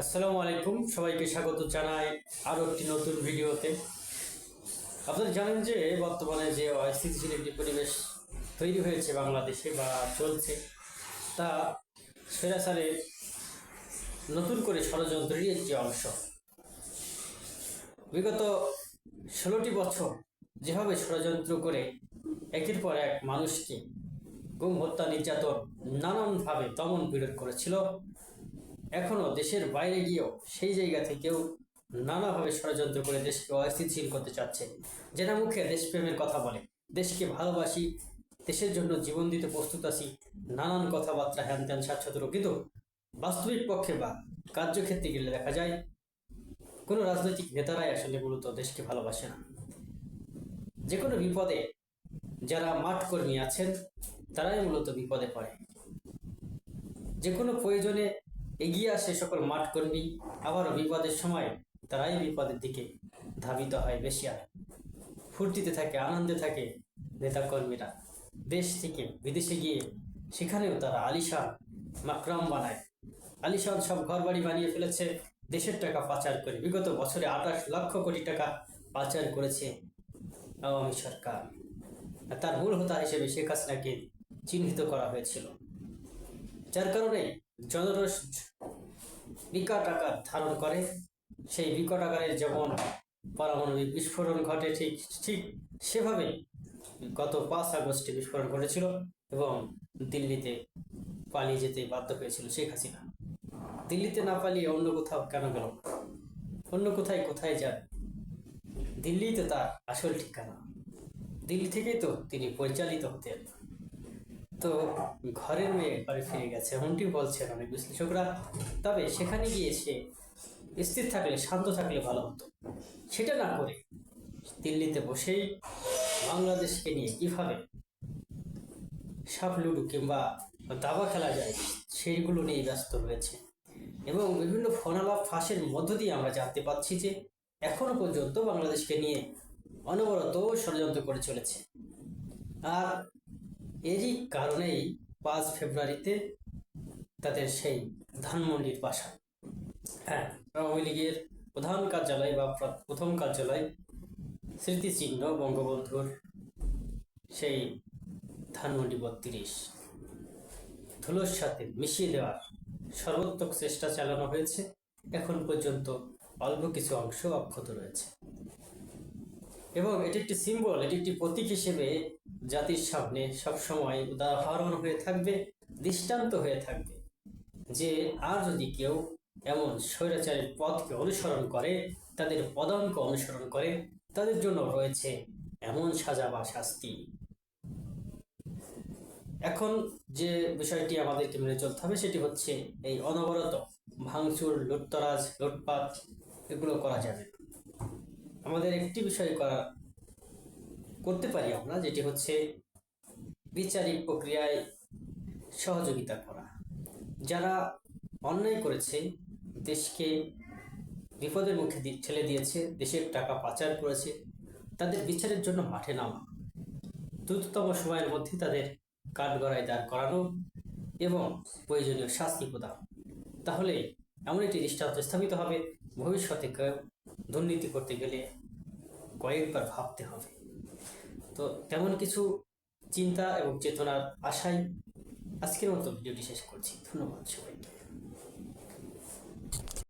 আসসালামু আলাইকুম, সবাইকে স্বাগত জানাই আরও একটি নতুন ভিডিওতে। আপনারা জানেন যে বর্তমানে যে অস্থিতিশীল একটি পরিবেশ তৈরি হয়েছে বাংলাদেশে বা চলছে, তা সেরা সেরাসারে নতুন করে ষড়যন্ত্রেরই একটি অংশ। বিগত ষোলোটি বছর যেভাবে ষড়যন্ত্র করে একের পর এক মানুষকে গুম, হত্যা, নির্যাতন নানানভাবে দমন পীড়ন করেছিল এখনও দেশের বাইরে গিয়েও সেই জায়গা থেকেও নানাভাবে ষড়যন্ত্র করে দেশকে অস্থিতিশীল করতে চাচ্ছে। যেটা মুখে দেশপ্রেমের কথা বলে। দেশকে ভালোবাসি, দেশের জন্য জীবন দিতে প্রস্তুত আছি, নানান কথাবার্তা হ্যান ত্যান স্বাচ্ছন্দ্র কিন্তু বাস্তবিক পক্ষে বা কার্যক্ষেত্রে গেলে দেখা যায়, কোনো রাজনৈতিক নেতারাই আসলে মূলত দেশকে ভালোবাসে না। যে কোনো বিপদে যারা মাঠ কর্মী আছেন, তারাই মূলত বিপদে পড়ে। যে কোনো প্রয়োজনে এগিয়ে আসে সকল মাঠ কর্মী। আবারও বিপদের সময় তারাই বিপদের দিকে ধাবিত হয় বেশি আর। ফুর্তিতে থাকে, আনন্দে থাকে নেতাকর্মীরা। দেশ থেকে বিদেশে গিয়ে সেখানেও তারা আলিশান, মাকরাম বানায়। আলিশান সব ঘরবাড়ি বানিয়ে ফেলেছে, দেশের টাকা পাচার করে। বিগত বছরে আঠাশ লক্ষ কোটি টাকা পাচার করেছে আওয়ামী সরকার। তার মূল হোতা হিসেবে শেখ হাসিনাকে চিহ্নিত করা হয়েছিল। যার কারণে জনরস বিকট আকার ধারণ করে। সেই বিকট আকারের যেমন পারমাণবিক বিস্ফোরণ ঘটে, ঠিক ঠিক সেভাবে গত পাঁচ আগস্টে বিস্ফোরণ ঘটেছিল এবং দিল্লিতে পালিয়ে যেতে বাধ্য হয়েছিল শেখ হাসিনা। দিল্লিতে না পালিয়ে অন্য কোথাও কেন গেল অন্য কোথায় কোথায় যান দিল্লি তো তার আসল ঠিকানা। দিল্লি থেকেই তো তিনি পরিচালিত হতেন। তো ঘরের মেয়ে ঘরে ফিরে গেছে। এমনটি বলছেন অনেক বিশ্লেষকরা। তবে সেখানে গিয়ে সে স্থির থাকলে, শান্ত থাকলে ভালো হতো। সেটা না করে দিল্লিতে বসেই বাংলাদেশকে নিয়ে কীভাবে সাপ লুডু কিংবা দাবা খেলা যায়, সেইগুলো নিয়ে ব্যস্ত রয়েছে। এবং বিভিন্ন ফোনালাপ ফাঁসের মধ্য দিয়ে আমরা জানতে পাচ্ছি যে এখনও পর্যন্ত বাংলাদেশকে নিয়ে অনবরত ষড়যন্ত্র করে চলেছে। আর এরই কারণেই পাঁচ ফেব্রুয়ারিতে তাদের সেই ধানমন্ডির বাসা হ্যাঁ আওয়ামী লীগের প্রধান কার্যালয় বা প্রথম কার্যালয় স্মৃতিচিহ্ন বঙ্গবন্ধুর সেই ধানমন্ডি বত্রিশ ধুলোর সাথে মিশিয়ে দেওয়ার সর্বোত্তক চেষ্টা চালানো হয়েছে। এখন পর্যন্ত অল্প কিছু অংশ অক্ষত রয়েছে। এবং এটি একটি সিম্বল এটি একটি প্রতীক হিসেবে জাতির সামনে সবসময় উদাহরণ হয়ে থাকবে, দৃষ্টান্ত হয়ে থাকবে। যে আর যদি কেউ এমন স্বৈরাচারের পথকে অনুসরণ করে, তাদের পদাঙ্ক অনুসরণ করে, তাদের জন্য রয়েছে এমন সাজা বা শাস্তি। এখন যে বিষয়টি আমাদেরকে মেনে চলতে হবে, সেটি হচ্ছে এই অনবরত ভাঙচুর, লুটতরাজ, লুটপাট, এগুলো করা যাবে আমাদের একটি বিষয় করা করতে পারি আমরা, যেটি হচ্ছে বিচারিক প্রক্রিয়ায় সহযোগিতা করা। যারা অন্যায় করেছে, দেশকে বিপদের মুখে ঠেলে দিয়েছে, দেশের টাকা পাচার করেছে, তাদের বিচারের জন্য মাঠে নামা। দ্রুততম সময়ের মধ্যে তাদের কাঠগড়ায় দাঁড় করানো এবং প্রয়োজনীয় শাস্তি প্রদান। তাহলে এমন একটি দৃষ্টান্ত স্থাপিত হবে, ভবিষ্যতে দুর্নীতি করতে গেলে কয়েকবার ভাবতে হবে। তো তেমন কিছু চিন্তা এবং চেতনার আশায় আজকের মতো ভিডিওটি শেষ করছি। ধন্যবাদ সবাইকে।